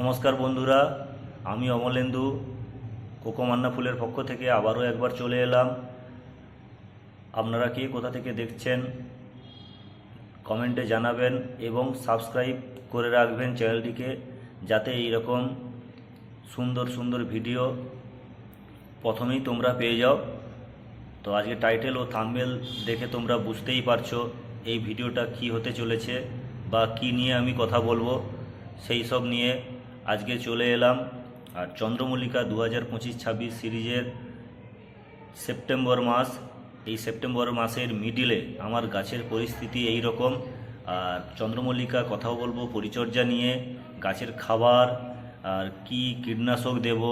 নমস্কার বন্ধুরা, আমি অমলেন্দু, কোকোমান্না ফুলের পক্ষ থেকে আবারও একবার চলে এলাম। আপনারা কে কোথা থেকে দেখছেন, কমেন্টে জানাবেন এবং সাবস্ক্রাইব করে রাখবেন চ্যানেলটিকে, যাতে এই রকম সুন্দর সুন্দর ভিডিও প্রথমেই তোমরা পেয়ে যাও। তো আজকে টাইটেল ও থাম্বনেল দেখে তোমরা বুঝতেই পারছ এই ভিডিওটা কি হতে চলেছে বা কি নিয়ে আমি কথা বলব, সেই সব নিয়ে আজকে চলে এলাম, আর চন্দ্রমল্লিকা দু হাজার পঁচিশ ছাব্বিশ সিরিজের সেপ্টেম্বর মাস। এই সেপ্টেম্বর মাসের মিডিলে আমার গাছের পরিস্থিতি এই রকম। আর চন্দ্রমল্লিকা কথাও বলব, পরিচর্যা নিয়ে, গাছের খাবার, আর কি কীটনাশক দেব,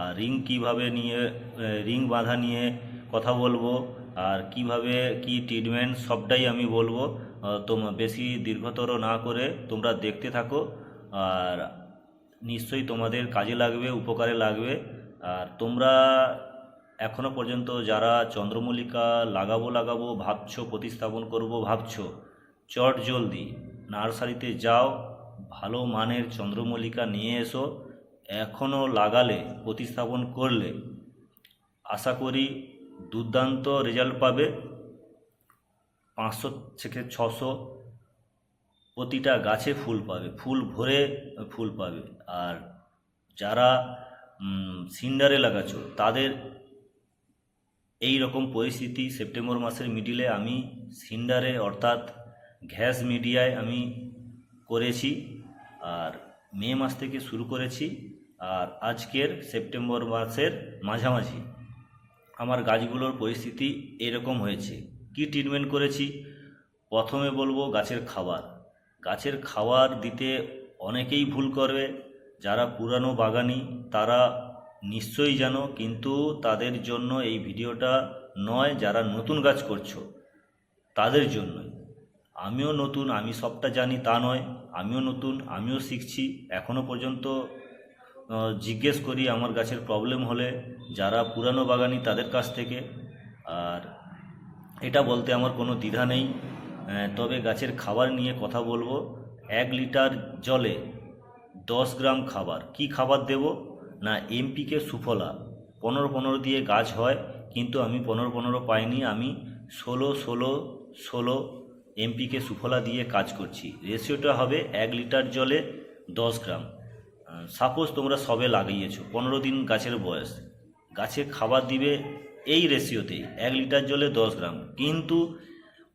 আর রিং কীভাবে নিয়ে রিং বাঁধা নিয়ে কথা বলব, আর কীভাবে কি ট্রিটমেন্ট, সবটাই আমি বলব। তোমরা বেশি দীর্ঘতর না করে তোমরা দেখতে থাকো। আর নিশ্চয়ই তোমাদের কাজে লাগবে, উপকারে লাগবে। আর তোমরা এখনও পর্যন্ত যারা চন্দ্রমল্লিকা লাগাবো লাগাবো ভাবছ, প্রতিস্থাপন করব ভাবছ, চট জলদি নার্সারিতে যাও, ভালো মানের চন্দ্রমল্লিকা নিয়ে এসো এখনও লাগালে, প্রতিস্থাপন করলে। আশা করি দুর্দান্ত রেজাল্ট পাবে। পাঁচশো থেকে ছশো প্রতিটা গাছে ফুল পাবে, ফুল ভরে ফুল পাবে। আর যারা সিন্ডারে লাগাচ্ছ তাদের এই রকম পরিস্থিতি সেপ্টেম্বর মাসের মিডিলে আমি সিন্ডারে, অর্থাৎ গ্যাস মিডিয়ায় আমি করেছি, আর মে মাস থেকে শুরু করেছি, আর আজকের সেপ্টেম্বর মাসের মাঝামাঝি। আমার গাছগুলোর পরিস্থিতি এরকম হয়েছে। কি ট্রিটমেন্ট করেছি? প্রথমে বলব গাছের খাবার। গাছের খাওয়ার দিতে অনেকেই ভুল করবে যারা পুরানো বাগানি, তারা নিশ্চয়ই জানো, কিন্তু তাদের জন্য এই ভিডিওটা নয় যারা নতুন গাছ করছ, তাদের জন্যই। আমিও নতুন, আমি সবটা জানি, তা নয়। আমিও নতুন, আমিও শিখছি। এখনও পর্যন্ত জিজ্ঞেস করি আমার গাছের প্রবলেম হলে, যারা পুরানো বাগানি তাদের কাছ থেকে। আর এটা বলতে আমার কোনো দ্বিধা নেই। তবে গাছের খাবার নিয়ে কথা বলব। এক লিটার জলে দশ গ্রাম খাবার। কি খাবার দেব? না, এমপিকে সুফলা। পনেরো পনেরো দিয়ে গাছ হয়, কিন্তু আমি পনেরো পনেরো পাইনি। আমি ষোলো ষোলো ষোলো এমপিকে সুফলা দিয়ে কাজ করছি। রেশিওটা হবে এক লিটার জলে দশ গ্রাম। সাপোজ তোমরা সবে লাগিয়েছো, পনেরো দিন গাছের বয়স। গাছে খাবার দিবে এই রেশিওতেই, এক লিটার জলে দশ গ্রাম। কিন্তু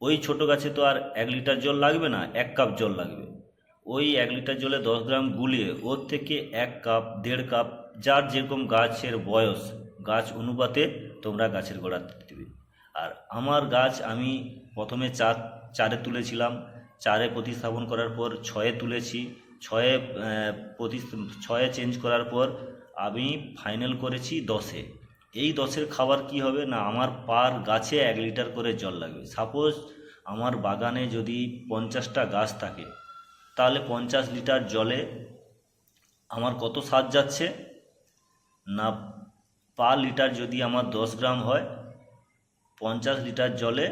ওই ছোট গাছে তো আর এক লিটার জল লাগবে না, এক কাপ জল লাগবে। ওই এক লিটার জলে দশ গ্রাম গুলিয়ে ওর থেকে এক কাপ, দেড় কাপ, যার যেরকম গাছের বয়স, গাছ অনুপাতে তোমরা গাছের গোড়া দেবে। আর আমার গাছ আমি প্রথমে চার, চারে তুলেছিলাম। চারে প্রতিস্থাপন করার পর ছয়ে তুলেছি। ছয়ে প্রতি ছয়ে চেঞ্জ করার পর আমি ফাইনাল করেছি দশে। এই দশের খাবার কি হবে না, আমার পার গাছে এক লিটার করে জল লাগবে। সাপোজ আমার বাগানে যদি পঞ্চাশটা গাছ থাকে, তাহলে পঞ্চাশ লিটার জলে আমার কত সার যাচ্ছে? না, পার লিটার যদি আমার দশ গ্রাম হয়, পঞ্চাশ লিটার জলে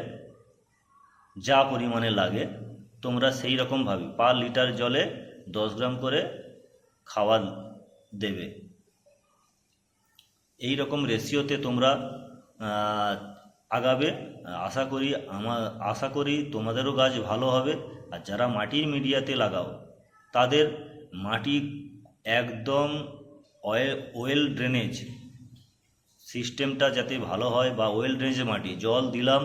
যা পরিমাণে লাগে, তোমরা সেই রকম ভাবে, পার লিটার জলে দশ গ্রাম করে খাওয়া দেবে। এই রকম রেশিওতে তোমরা আগাবে। আশা করি আমার, আশা করি তোমাদেরও গাছ ভালো হবে। আর যারা মাটির মিডিয়াতে লাগাও, তাদের মাটি একদম ওয়েল ড্রেনেজ সিস্টেমটা যাতে ভালো হয় বা ওয়েল ড্রেনেজ মাটি। জল দিলাম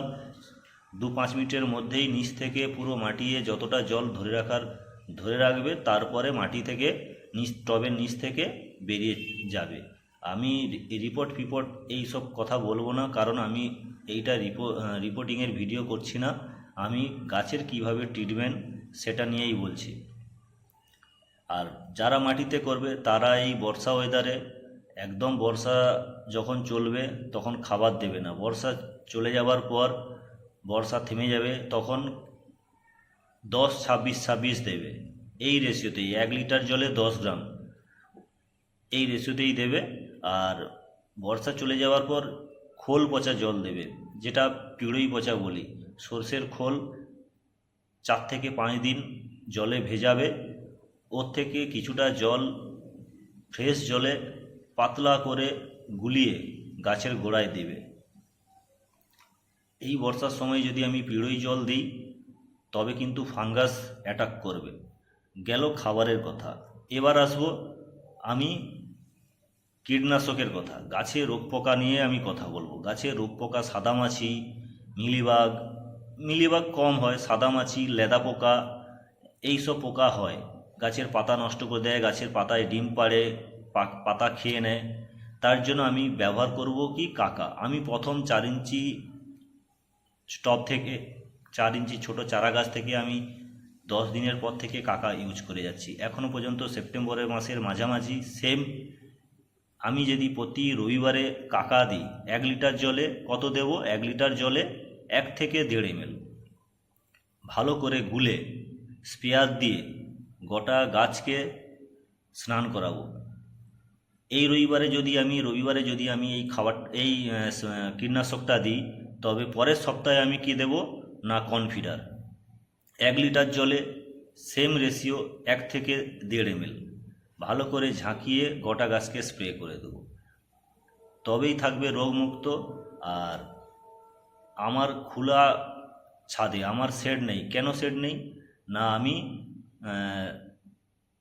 দু পাঁচ মিনিটের মধ্যেই নিচ থেকে পুরো মাটিয়ে যতটা জল ধরে রাখার, ধরে রাখবে, তারপরে মাটি থেকে নিচ, টবের নিচ থেকে বেরিয়ে যাবে। আমি রিপোর্ট ফিপোর্ট এই সব কথা বলব না, কারণ আমি এইটা রিপো রিপোর্টিংয়ের ভিডিও করছি না। আমি গাছের কীভাবে ট্রিটমেন্ট সেটা নিয়েই বলছি। আর যারা মাটিতে করবে তারা এই বর্ষা ওয়েদারে একদম বর্ষা যখন চলবে, তখন খাবার দেবে না। বর্ষা চলে যাবার পর, বর্ষা থেমে যাবে, তখন দশ, ছাব্বিশ ছাব্বিশ দেবে। এই রেশিওতেই এক লিটার জলে দশ গ্রাম। এই রেশিওতেই দেবে। আর বর্ষা চলে যাওয়ার পর খোল পচা জল দেবে, যেটা পিড়ই পচা বলি। সর্ষের খোল চার থেকে পাঁচ দিন জলে ভেজাবে। ওর থেকে কিছুটা জল, ফ্রেশ জলে পাতলা করে গুলিয়ে গাছের গোড়ায় দেবে। এই বর্ষার সময় যদি আমি পিড়ই জল দিই, তবে কিন্তু ফাঙ্গাস অ্যাটাক করবে। গেল খাবারের কথা। এবার আসব আমি কীটনাশকের কথা। গাছে রোগ পোকা নিয়ে আমি কথা বলব। গাছে রোগ পোকা, সাদামাছি, মিলিবাগ মিলিবাগ কম হয়, সাদামাছি, লেদা পোকা, এইসব পোকা হয়। গাছের পাতা নষ্ট করে দেয়, গাছের পাতায় ডিম পাড়ে পাতা খেয়ে নেয়। তার জন্য আমি ব্যবহার করব কি কাকা? আমি প্রথম চার ইঞ্চি স্টপ থেকে, চার ইঞ্চি ছোট চারা গাছ থেকে আমি দশ দিনের পর থেকে কাকা ইউজ করে যাচ্ছি। এখনও পর্যন্ত সেপ্টেম্বরের মাসের মাঝামাঝি সেম আমি যদি প্রতি রবিবারে কাকা দিই, এক লিটার জলে কত দেব? এক লিটার জলে এক থেকে দেড় এমএল। ভালো করে গুলে স্পেয়ার দিয়ে গোটা গাছকে স্নান করাবো। এই রবিবারে যদি আমি, রবিবারে যদি আমি এই খাবার, এই কীটনাশকটা দিই, তবে পরের সপ্তাহে আমি কি দেব? না কনফিডার। এক লিটার জলে সেম রেশিও এক থেকে দেড় এমএল। ভালো করে ঝাঁকিয়ে গোটা গাছকে স্প্রে করে দেবো। তবেই থাকবে রোগমুক্ত আর আমার খোলা ছাদে, আমার শেড নেই। কেন শেড নেই? না, আমি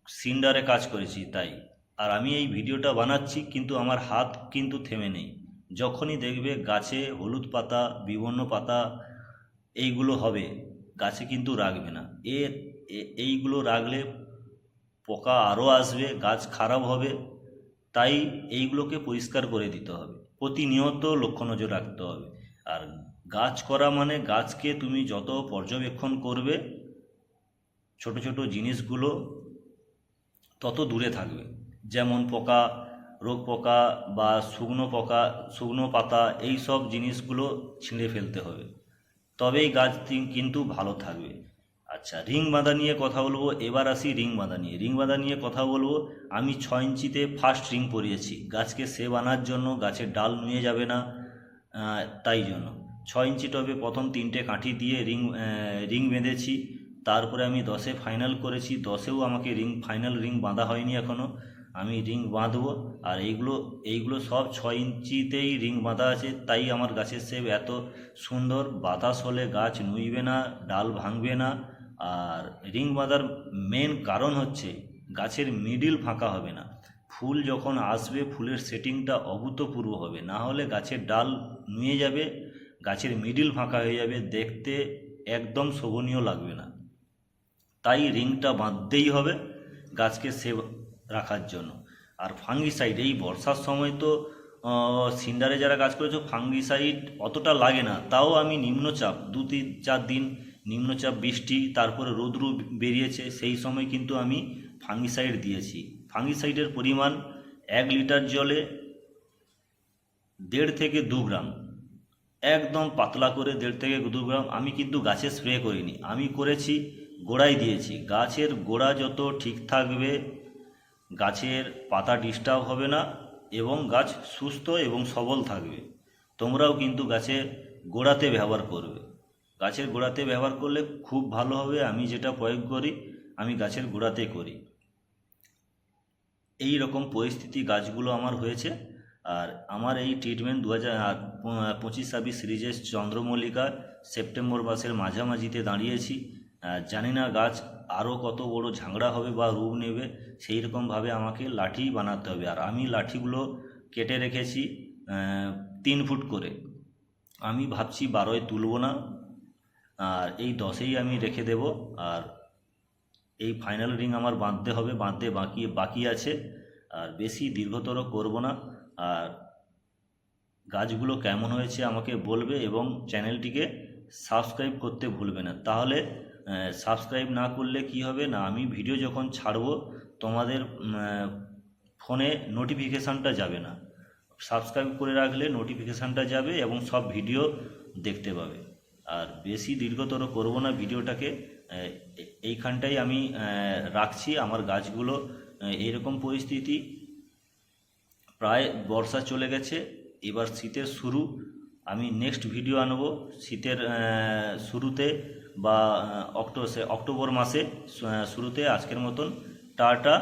সিন্ডারে কাজ করেছি, তাই। আর আমি এই ভিডিওটা বানাচ্ছি, কিন্তু আমার হাত কিন্তু থেমে নেই। যখনই দেখবে গাছে হলুদ পাতা বিভিন্ন পাতা, এইগুলো হবে, গাছে কিন্তু রাখবে না। এ- এইগুলো রাখলে পোকা আরও আসবে, গাছ খারাপ হবে, তাই এইগুলোকে পরিষ্কার করে দিতে হবে। প্রতিনিয়ত লক্ষ্য নজর রাখতে হবে। আর গাছ করা মানে গাছকে তুমি যত পর্যবেক্ষণ করবে, ছোট ছোট জিনিসগুলো তত দূরে থাকবে। যেমন পোকা, রোগ পোকা বা শুকনো পোকা, শুকনো পাতা এই সব জিনিসগুলো ছিঁড়ে ফেলতে হবে। তবেই গাছ কিন্তু ভালো থাকবে। আচ্ছা রিং বাঁধা নিয়ে কথা বলব, এবার আসি রিং বাঁধা নিয়ে। রিং বাঁধা নিয়ে কথা বলব, আমি ছ ইঞ্চিতে ফার্স্ট রিং পরিয়েছি। গাছকে সেব আনার জন্য গাছের ডাল নুয়ে যাবে না তাই জন্য। ছ ইঞ্চি টবে প্রথম তিনটে কাঠি দিয়ে রিং রিং বেঁধেছি, তারপরে আমি দশে ফাইনাল করেছি। দশেও আমাকে রিং ফাইনাল রিং বাঁধা হয়নি এখনও আমি রিং বাঁধবো, আর এইগুলো এইগুলো সব ছ ইঞ্চিতেই রিং বাঁধা আছে। তাই আমার গাছের সেব এত সুন্দর। বাতাস হলে গাছ নুইবে না, ডাল ভাঙবে না। আর রিং বাঁধার মেন কারণ হচ্ছে গাছের মিডিল ফাঁকা হবে না। ফুল যখন আসবে, ফুলের সেটিংটা অভূতপূর্ব হবে। না হলে গাছের ডাল নুয়ে যাবে, গাছের মিডিল ফাঁকা হয়ে যাবে, দেখতে একদম শোভনীয় লাগবে না। তাই রিংটা বাঁধতেই হবে গাছকে সেভ রাখার জন্য। আর ফাঙ্গিসাইড এই বর্ষার সময় তো সিন্ডারে যারা কাজ করেছ ফাঙ্গিসাইড অতটা লাগে না। তাও আমি নিম্নচাপ, দু তিন চার দিন নিম্নচাপ, বৃষ্টি, তারপরে রৌদ্র বেরিয়েছে, সেই সময় কিন্তু আমি ফাঙ্গিসাইড দিয়েছি। ফাঙ্গিসাইডের পরিমাণ এক লিটার জলে দেড় থেকে দু গ্রাম। একদম পাতলা করে দেড় থেকে দু গ্রাম। আমি কিন্তু গাছে স্প্রে করিনি। আমি করেছি, গোড়ায় দিয়েছি। গাছের গোড়া যত ঠিক থাকবে, গাছের পাতা ডিস্টার্ব হবে না এবং গাছ সুস্থ এবং সবল থাকবে। তোমরাও কিন্তু গাছের গোড়াতে ব্যবহার করবে। গাছের গোড়াতে ব্যবহার করলে খুব ভালো হবে, আমি যেটা প্রয়োগ করি, আমি গাছের গোড়াতে করি। এই রকম পরিস্থিতি গাছগুলো আমার হয়েছে। আর আমার এই ট্রিটমেন্ট দু হাজার পঁচিশ ছাব্বিশ সিরিজের চন্দ্রমল্লিকা সেপ্টেম্বর মাসের মাঝামাঝিতে দাঁড়িয়েছি। জানি না গাছ আরও কত বড় ঝাংড়া হবে বা রূপ নেবে, সেই রকমভাবে আমাকে লাঠি বানাতে হবে। আর আমি লাঠিগুলো কেটে রেখেছি তিন ফুট করে। আমি ভাবছি বারোয় তুলব না আর এই দশেই আমি রেখে দেব, আর এই ফাইনাল রিং আমার বাঁধতে হবে, বাঁধতে বাকি বাকি আছে। আর বেশি দীর্ঘতর করব না। আর গাছগুলো কেমন হয়েছে আমাকে বলবে এবং চ্যানেলটিকে সাবস্ক্রাইব করতে ভুলবে না। তাহলে সাবস্ক্রাইব না করলে কি হবে না, আমি ভিডিও যখন ছাড়ব, তোমাদের ফোনে নোটিফিকেশানটা যাবে না। সাবস্ক্রাইব করে রাখলে নোটিফিকেশানটা যাবে এবং সব ভিডিও দেখতে পাবে। আর বেশি দীর্ঘতর করব না ভিডিওটাকে এইখানটাই আমি রাখছি আমার গাছগুলো এইরকম পরিস্থিতি। প্রায় বর্ষা চলে গেছে, এবার শীতের শুরু। আমি নেক্সট ভিডিও আনব শীতের শুরুতে বা অক্টো অক্টোবর মাসে শুরুতে আজকের মতন। টাটা।